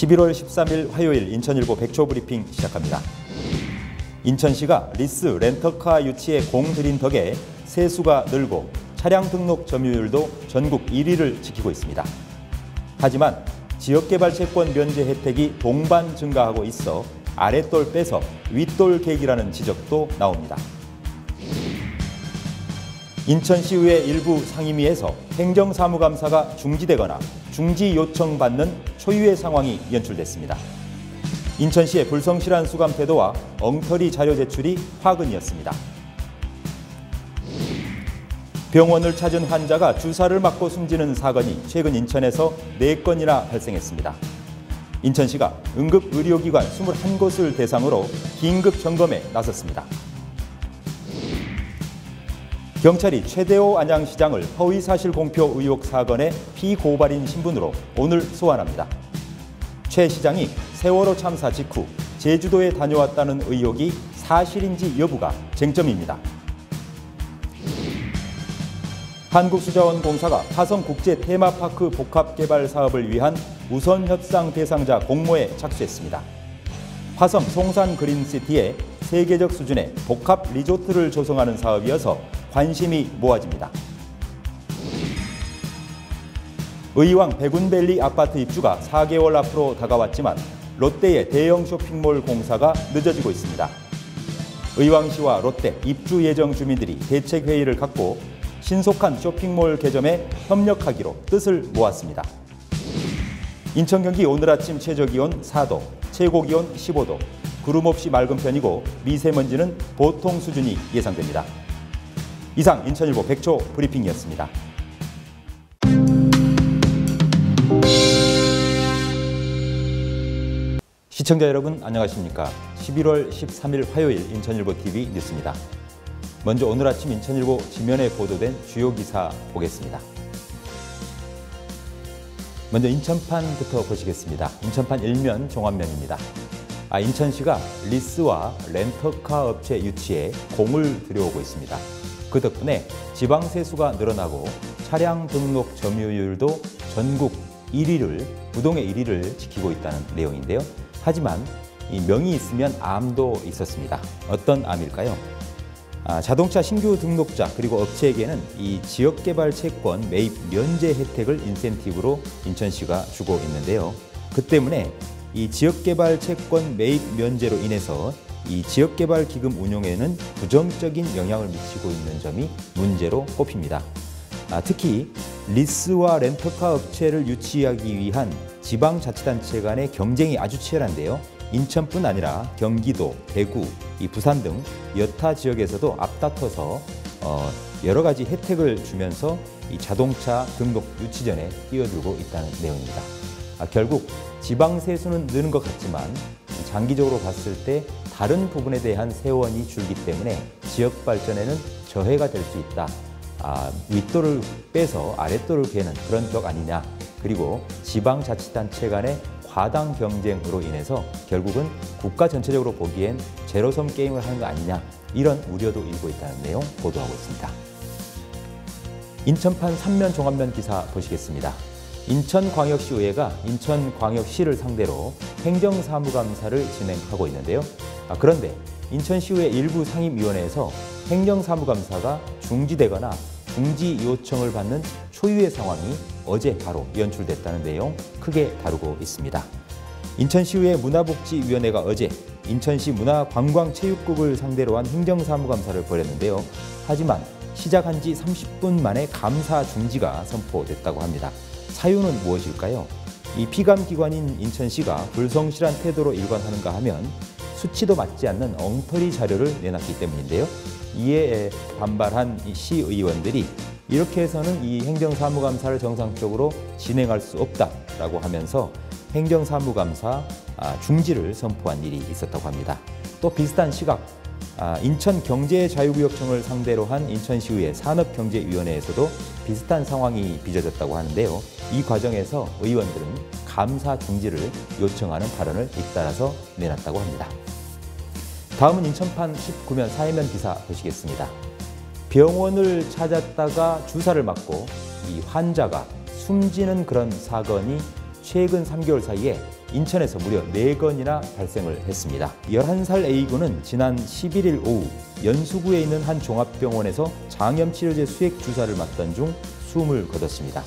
11월 13일 화요일 인천일보 백초 브리핑 시작합니다. 인천시가 리스 렌터카 유치에 공 들인 덕에 세수가 늘고 차량 등록 점유율도 전국 1위를 지키고 있습니다. 하지만 지역개발 채권 면제 혜택이 동반 증가하고 있어 아랫돌 빼서 윗돌 계기라는 지적도 나옵니다. 인천시의회 일부 상임위에서 행정사무감사가 중지되거나 중지 요청받는 초유의 상황이 연출됐습니다. 인천시의 불성실한 수감 태도와 엉터리 자료 제출이 화근이었습니다. 병원을 찾은 환자가 주사를 맞고 숨지는 사건이 최근 인천에서 4건이나 발생했습니다. 인천시가 응급의료기관 21곳을 대상으로 긴급 점검에 나섰습니다. 경찰이 최대호 안양시장을 허위사실 공표 의혹 사건의 피고발인 신분으로 오늘 소환합니다. 최 시장이 세월호 참사 직후 제주도에 다녀왔다는 의혹이 사실인지 여부가 쟁점입니다. 한국수자원공사가 화성국제 테마파크 복합개발 사업을 위한 우선 협상 대상자 공모에 착수했습니다. 화성 송산 그린시티에 세계적 수준의 복합 리조트를 조성하는 사업이어서 관심이 모아집니다. 의왕 백운밸리 아파트 입주가 4개월 앞으로 다가왔지만 롯데의 대형 쇼핑몰 공사가 늦어지고 있습니다. 의왕시와 롯데 입주 예정 주민들이 대책 회의를 갖고 신속한 쇼핑몰 개점에 협력하기로 뜻을 모았습니다. 인천 경기 오늘 아침 최저 기온 4도, 최고 기온 15도, 구름 없이 맑은 편이고 미세먼지는 보통 수준이 예상됩니다. 이상 인천일보 백초 브리핑이었습니다. 시청자 여러분 안녕하십니까? 11월 13일 화요일 인천일보 TV 뉴스입니다. 먼저 오늘 아침 인천일보 지면에 보도된 주요 기사 보겠습니다. 먼저 인천판부터 보시겠습니다. 인천판 일면 종합면입니다. 아, 인천시가 리스와 렌터카 업체 유치에 공을 들여오고 있습니다. 그 덕분에 지방 세수가 늘어나고 차량 등록 점유율도 전국 1위를 부동의 1위를 지키고 있다는 내용인데요. 하지만 이 명이 있으면 암도 있었습니다. 어떤 암일까요? 아, 자동차 신규 등록자 그리고 업체에게는 이 지역개발 채권 매입 면제 혜택을 인센티브로 인천시가 주고 있는데요. 그 때문에 이 지역개발 채권 매입 면제로 인해서 이 지역개발 기금 운용에는 부정적인 영향을 미치고 있는 점이 문제로 꼽힙니다. 아, 특히 리스와 렌터카 업체를 유치하기 위한 지방자치단체 간의 경쟁이 아주 치열한데요. 인천뿐 아니라 경기도, 대구, 이 부산 등 여타 지역에서도 앞다퉈서 어, 여러 가지 혜택을 주면서 이 자동차 등록 유치 전에 뛰어들고 있다는 내용입니다. 아, 결국 지방 세수는 느는 것 같지만 장기적으로 봤을 때 다른 부분에 대한 세원이 줄기 때문에 지역 발전에는 저해가 될 수 있다. 아, 윗돌을 빼서 아랫돌을 베는 그런 격 아니냐. 그리고 지방자치단체 간의 과당 경쟁으로 인해서 결국은 국가 전체적으로 보기엔 제로섬 게임을 하는 거 아니냐. 이런 우려도 일고 있다는 내용 보도하고 있습니다. 인천판 3면 종합면 기사 보시겠습니다. 인천광역시의회가 인천광역시를 상대로 행정사무감사를 진행하고 있는데요. 아, 그런데 인천시의회 일부 상임위원회에서 행정사무감사가 중지되거나 중지 요청을 받는 초유의 상황이 어제 바로 연출됐다는 내용 크게 다루고 있습니다. 인천시의회 문화복지위원회가 어제 인천시 문화관광체육국을 상대로 한 행정사무감사를 벌였는데요. 하지만 시작한 지 30분 만에 감사 중지가 선포됐다고 합니다. 사유는 무엇일까요? 이 피감기관인 인천시가 불성실한 태도로 일관하는가 하면 수치도 맞지 않는 엉터리 자료를 내놨기 때문인데요. 이에 반발한 시의원들이 이렇게 해서는 이 행정사무감사를 정상적으로 진행할 수 없다라고 하면서 행정사무감사 아, 중지를 선포한 일이 있었다고 합니다. 또 비슷한 시각 아, 인천 경제자유구역청을 상대로 한 인천시의회 산업경제위원회에서도 비슷한 상황이 빚어졌다고 하는데요. 이 과정에서 의원들은 감사 중지를 요청하는 발언을 잇따라서 내놨다고 합니다. 다음은 인천판 19면 사회면 기사 보시겠습니다. 병원을 찾았다가 주사를 맞고 이 환자가 숨지는 그런 사건이 최근 3개월 사이에 인천에서 무려 4건이나 발생을 했습니다. 11살 A군은 지난 11일 오후 연수구에 있는 한 종합병원에서 장염치료제 수액 주사를 맞던 중 숨을 거뒀습니다.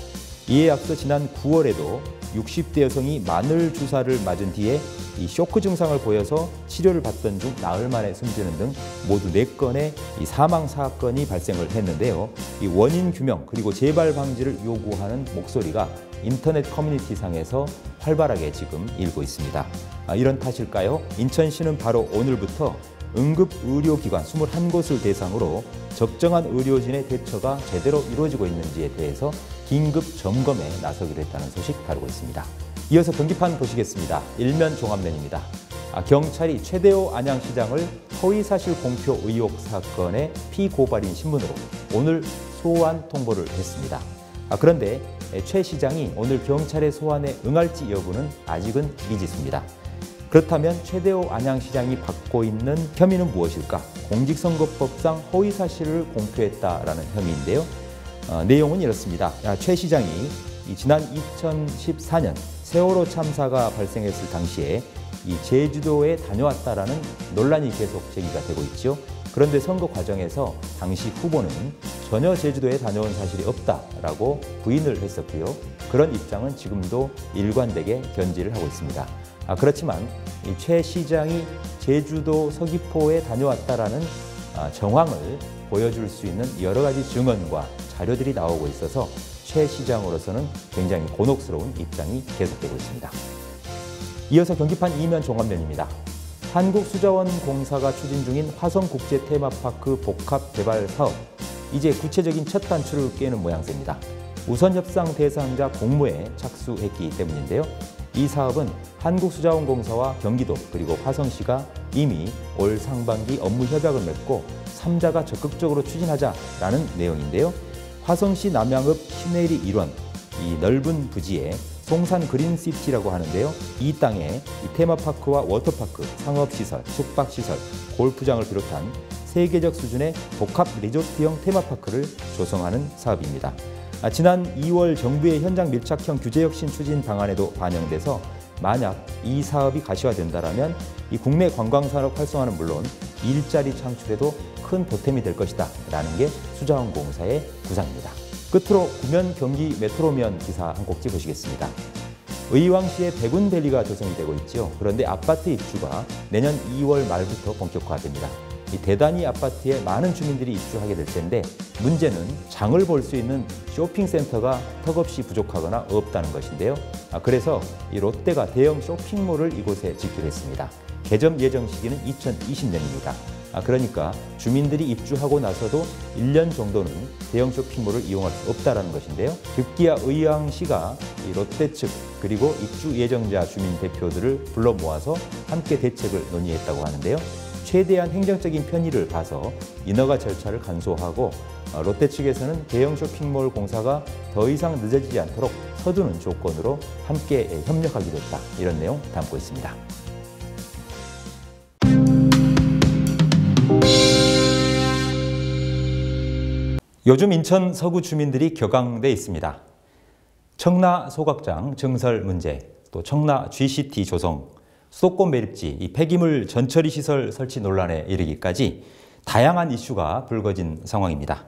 이에 앞서 지난 9월에도 60대 여성이 마늘 주사를 맞은 뒤에 이 쇼크 증상을 보여서 치료를 받던 중 나흘 만에 숨지는 등 모두 4건의 이 사망 사건이 발생을 했는데요. 이 원인 규명 그리고 재발 방지를 요구하는 목소리가 인터넷 커뮤니티 상에서 활발하게 지금 일고 있습니다. 아, 이런 탓일까요? 인천시는 바로 오늘부터 응급 의료기관 21곳을 대상으로 적정한 의료진의 대처가 제대로 이루어지고 있는지에 대해서 긴급 점검에 나서기로 했다는 소식 다루고 있습니다. 이어서 경기판 보시겠습니다. 일면 종합면입니다. 아, 경찰이 최대호 안양시장을 허위사실 공표 의혹 사건의 피고발인 신문으로 오늘 소환 통보를 했습니다. 아, 그런데 최 시장이 오늘 경찰의 소환에 응할지 여부는 아직은 미지수입니다. 그렇다면 최대호 안양시장이 받고 있는 혐의는 무엇일까? 공직선거법상 허위 사실을 공표했다라는 혐의인데요. 어, 내용은 이렇습니다. 아, 최 시장이 지난 2014년 세월호 참사가 발생했을 당시에 이 제주도에 다녀왔다라는 논란이 계속 제기가 되고 있죠. 그런데 선거 과정에서 당시 후보는 전혀 제주도에 다녀온 사실이 없다라고 부인을 했었고요. 그런 입장은 지금도 일관되게 견지를 하고 있습니다. 아, 그렇지만 최 시장이 제주도 서귀포에 다녀왔다라는 아, 정황을 보여줄 수 있는 여러 가지 증언과 자료들이 나오고 있어서 최 시장으로서는 굉장히 곤혹스러운 입장이 계속되고 있습니다. 이어서 경기판 이면 종합면입니다. 한국수자원공사가 추진 중인 화성국제 테마파크 복합 개발 사업 이제 구체적인 첫 단추를 깨는 모양새입니다. 우선 협상 대상자 공모에 착수했기 때문인데요. 이 사업은 한국수자원공사와 경기도 그리고 화성시가 이미 올 상반기 업무 협약을 맺고 3자가 적극적으로 추진하자라는 내용인데요. 화성시 남양읍 시내리 일원 이 넓은 부지에 송산 그린시티라고 하는데요. 이 땅에 이 테마파크와 워터파크, 상업시설, 숙박시설, 골프장을 비롯한 세계적 수준의 복합 리조트형 테마파크를 조성하는 사업입니다. 아, 지난 2월 정부의 현장 밀착형 규제 혁신 추진 방안에도 반영돼서 만약 이 사업이 가시화된다면 이 국내 관광산업 활성화는 물론 일자리 창출에도 큰 보탬이 될 것이다 라는 게 수자원공사의 구상입니다. 끝으로 구면 경기 메트로면 기사 한곡 찍으시겠습니다. 의왕시의 백운밸리가 조성이 되고 있죠. 그런데 아파트 입주가 내년 2월 말부터 본격화됩니다. 이 대단위 아파트에 많은 주민들이 입주하게 될 텐데 문제는 장을 볼 수 있는 쇼핑센터가 턱없이 부족하거나 없다는 것인데요. 아, 그래서 이 롯데가 대형 쇼핑몰을 이곳에 짓기로 했습니다. 개점 예정 시기는 2020년입니다. 아, 그러니까 주민들이 입주하고 나서도 1년 정도는 대형 쇼핑몰을 이용할 수 없다는 것인데요. 급기야 의왕시가 롯데 측 그리고 입주 예정자 주민 대표들을 불러 모아서 함께 대책을 논의했다고 하는데요. 최대한 행정적인 편의를 봐서 인허가 절차를 간소화하고 어, 롯데 측에서는 대형 쇼핑몰 공사가 더 이상 늦어지지 않도록 서두는 조건으로 함께 협력하기로 했다. 이런 내용 담고 있습니다. 요즘 인천 서구 주민들이 격앙돼 있습니다. 청라 소각장 증설 문제, 또 청라 GCT 조성, 수도권 매립지, 이 폐기물 전처리 시설 설치 논란에 이르기까지 다양한 이슈가 불거진 상황입니다.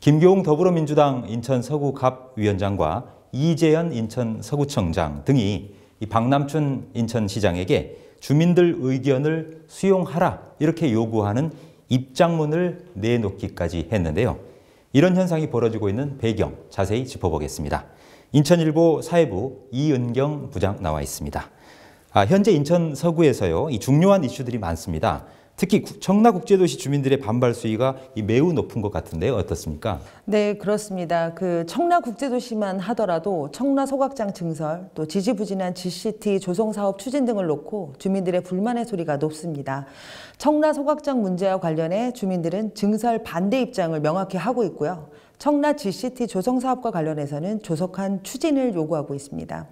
김교웅 더불어민주당 인천 서구 갑 위원장과 이재현 인천 서구청장 등이 이 박남춘 인천시장에게 주민들 의견을 수용하라 이렇게 요구하는 입장문을 내놓기까지 했는데요. 이런 현상이 벌어지고 있는 배경 자세히 짚어보겠습니다. 인천일보 사회부 이은경 부장 나와 있습니다. 아, 현재 인천 서구에서요, 이 중요한 이슈들이 많습니다. 특히 청라 국제도시 주민들의 반발 수위가 매우 높은 것 같은데요. 어떻습니까? 네, 그렇습니다. 그 청라 국제도시만 하더라도 청라 소각장 증설, 또 지지부진한 GCT 조성 사업 추진 등을 놓고 주민들의 불만의 소리가 높습니다. 청라 소각장 문제와 관련해 주민들은 증설 반대 입장을 명확히 하고 있고요. 청라 GCT 조성 사업과 관련해서는 조속한 추진을 요구하고 있습니다.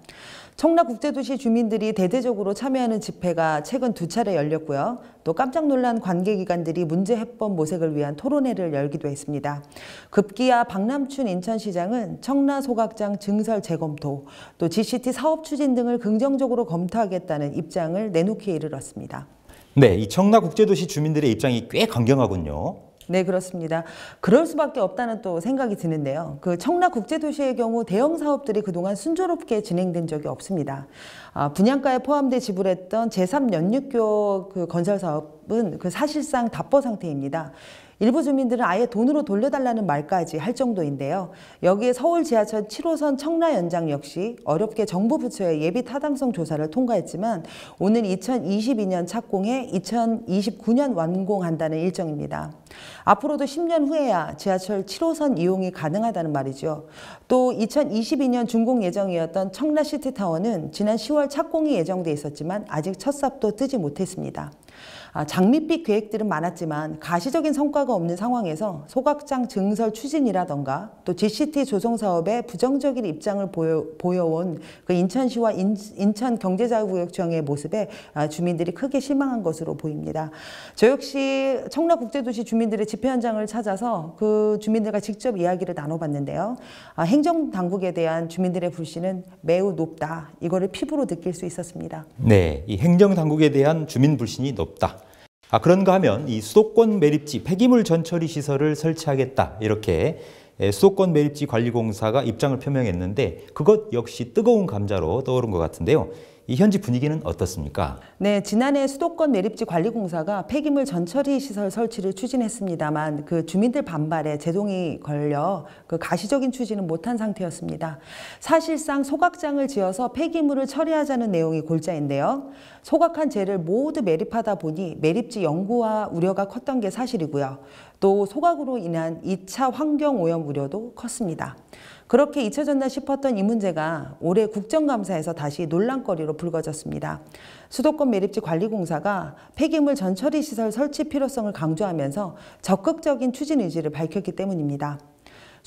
청라국제도시 주민들이 대대적으로 참여하는 집회가 최근 두 차례 열렸고요. 또 깜짝 놀란 관계기관들이 문제 해법 모색을 위한 토론회를 열기도 했습니다. 급기야 박남춘 인천시장은 청라 소각장 증설 재검토, 또 GCT 사업 추진 등을 긍정적으로 검토하겠다는 입장을 내놓기에 이르렀습니다. 네, 이 청라 국제도시 주민들의 입장이 꽤 강경하군요. 네, 그렇습니다. 그럴 수밖에 없다는 또 생각이 드는데요. 그 청라 국제도시의 경우 대형 사업들이 그동안 순조롭게 진행된 적이 없습니다. 아, 분양가에 포함돼 지불했던 제3연육교 그 건설 사업은 그 사실상 답보 상태입니다. 일부 주민들은 아예 돈으로 돌려달라는 말까지 할 정도인데요. 여기에 서울 지하철 7호선 청라 연장 역시 어렵게 정부 부처의 예비 타당성 조사를 통과했지만 오는 2022년 착공해 2029년 완공한다는 일정입니다. 앞으로도 10년 후에야 지하철 7호선 이용이 가능하다는 말이죠. 또 2022년 준공 예정이었던 청라 시티타워는 지난 10월 착공이 예정돼 있었지만 아직 첫 삽도 뜨지 못했습니다. 아, 장밋빛 계획들은 많았지만 가시적인 성과가 없는 상황에서 소각장 증설 추진이라던가 또 GCT 조성 사업에 부정적인 입장을 보여, 보여온 그 인천시와 인, 천경제자유구역청의 모습에 아, 주민들이 크게 실망한 것으로 보입니다. 저 역시 청라국제도시 주민들의 집회 현장을 찾아서 그 주민들과 직접 이야기를 나눠봤는데요. 아, 행정당국에 대한 주민들의 불신은 매우 높다. 이거를 피부로 느낄 수 있었습니다. 네, 이 행정당국에 대한 주민 불신이 높다. 아, 그런가 하면 이 수도권 매립지 폐기물 전처리 시설을 설치하겠다. 이렇게 수도권 매립지 관리공사가 입장을 표명했는데 그것 역시 뜨거운 감자로 떠오른 것 같은데요. 이 현지 분위기는 어떻습니까? 네, 지난해 수도권 매립지 관리공사가 폐기물 전처리 시설 설치를 추진했습니다만 그 주민들 반발에 제동이 걸려 그 가시적인 추진은 못한 상태였습니다. 사실상 소각장을 지어서 폐기물을 처리하자는 내용이 골자인데요. 소각한 재를 모두 매립하다 보니 매립지 연구와 우려가 컸던 게 사실이고요. 또 소각으로 인한 2차 환경 오염 우려도 컸습니다. 그렇게 잊혀졌나 싶었던 이 문제가 올해 국정감사에서 다시 논란거리로 불거졌습니다. 수도권 매립지 관리공사가 폐기물 전처리 시설 설치 필요성을 강조하면서 적극적인 추진 의지를 밝혔기 때문입니다.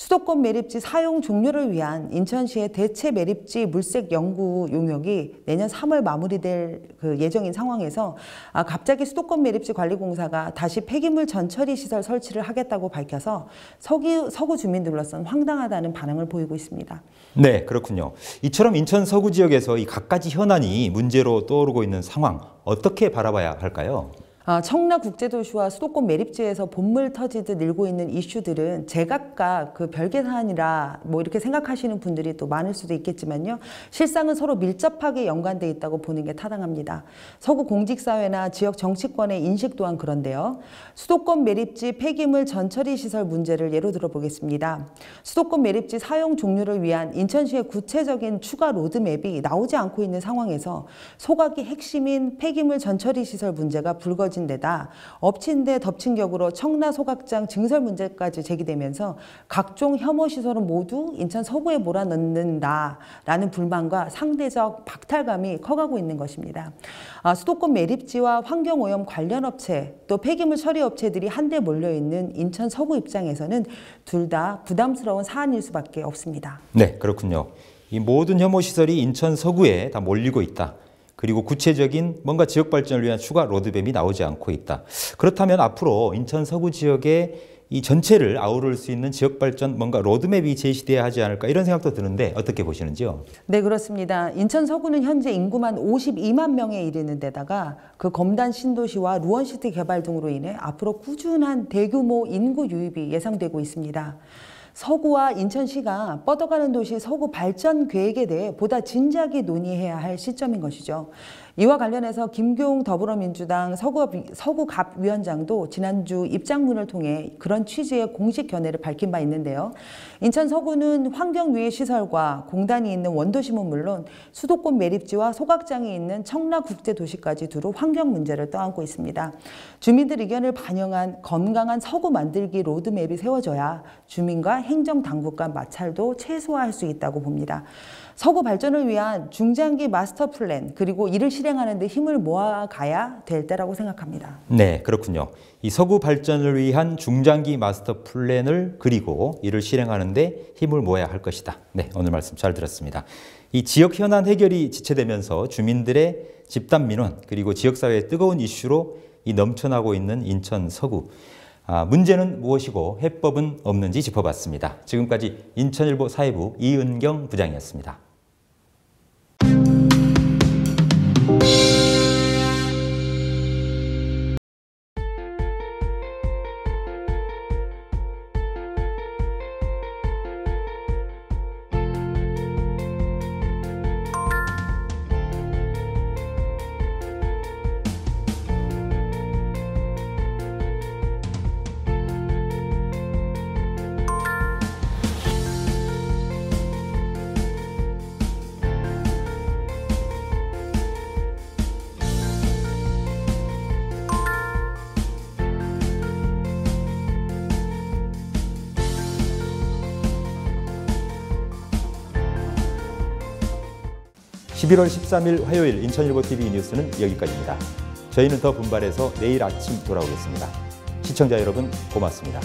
수도권 매립지 사용 종료를 위한 인천시의 대체 매립지 물색 연구 용역이 내년 3월 마무리될 그 예정인 상황에서 아, 갑자기 수도권 매립지 관리공사가 다시 폐기물 전처리 시설 설치를 하겠다고 밝혀서 서구, 서구 주민들로서는 황당하다는 반응을 보이고 있습니다. 네, 그렇군요. 이처럼 인천 서구 지역에서 이 갖가지 현안이 문제로 떠오르고 있는 상황 어떻게 바라봐야 할까요? 아, 청라 국제도시와 수도권 매립지에서 본물 터지듯 일고 있는 이슈들은 제각각 그 별개 사안이라 뭐 이렇게 생각하시는 분들이 또 많을 수도 있겠지만요. 실상은 서로 밀접하게 연관돼 있다고 보는 게 타당합니다. 서구 공직사회나 지역 정치권의 인식 또한 그런데요. 수도권 매립지 폐기물 전처리 시설 문제를 예로 들어보겠습니다. 수도권 매립지 사용 종료를 위한 인천시의 구체적인 추가 로드맵이 나오지 않고 있는 상황에서 소각이 핵심인 폐기물 전처리 시설 문제가 불거 진 덮친 데다 엎친 데 덮친 격으로 청라 소각장 증설 문제까지 제기되면서 각종 혐오 시설은 모두 인천 서구에 몰아넣는다라는 불만과 상대적 박탈감이 커가고 있는 것입니다. 아, 수도권 매립지와 환경오염 관련 업체 또 폐기물 처리 업체들이 한데 몰려 있는 인천 서구 입장에서는 둘 다 부담스러운 사안일 수밖에 없습니다. 네, 그렇군요. 이 모든 혐오 시설이 인천 서구에 다 몰리고 있다. 그리고 구체적인 뭔가 지역 발전을 위한 추가 로드맵이 나오지 않고 있다. 그렇다면 앞으로 인천 서구 지역의 이 전체를 아우를 수 있는 지역 발전 뭔가 로드맵이 제시돼야 하지 않을까 이런 생각도 드는데 어떻게 보시는지요? 네 그렇습니다. 인천 서구는 현재 인구만 52만 명에 이르는 데다가 그 검단 신도시와 루원시티 개발 등으로 인해 앞으로 꾸준한 대규모 인구 유입이 예상되고 있습니다. 서구와 인천시가 뻗어가는 도시 서구 발전 계획에 대해 보다 진지하게 논의해야 할 시점인 것이죠. 이와 관련해서 김교웅 더불어민주당 서구갑 위원장도 지난주 입장문을 통해 그런 취지의 공식 견해를 밝힌 바 있는데요. 인천 서구는 환경유해 시설과 공단이 있는 원도심은 물론 수도권 매립지와 소각장이 있는 청라국제도시까지 두루 환경 문제를 떠안고 있습니다. 주민들 의견을 반영한 건강한 서구 만들기 로드맵이 세워져야 주민과 행정당국 간 마찰도 최소화할 수 있다고 봅니다. 서구 발전을 위한 중장기 마스터 플랜 그리고 이를 실행하는 데 힘을 모아가야 될 때라고 생각합니다. 네, 그렇군요. 이 서구 발전을 위한 중장기 마스터 플랜을 그리고 이를 실행하는 데 힘을 모아야 할 것이다. 네, 오늘 말씀 잘 들었습니다. 이 지역 현안 해결이 지체되면서 주민들의 집단 민원 그리고 지역사회의 뜨거운 이슈로 이 넘쳐나고 있는 인천 서구. 아, 문제는 무엇이고 해법은 없는지 짚어봤습니다. 지금까지 인천일보 사회부 이은경 부장이었습니다. 11월 13일 화요일 인천일보 TV 뉴스는 여기까지입니다. 저희는 더 분발해서 내일 아침 돌아오겠습니다. 시청자 여러분 고맙습니다.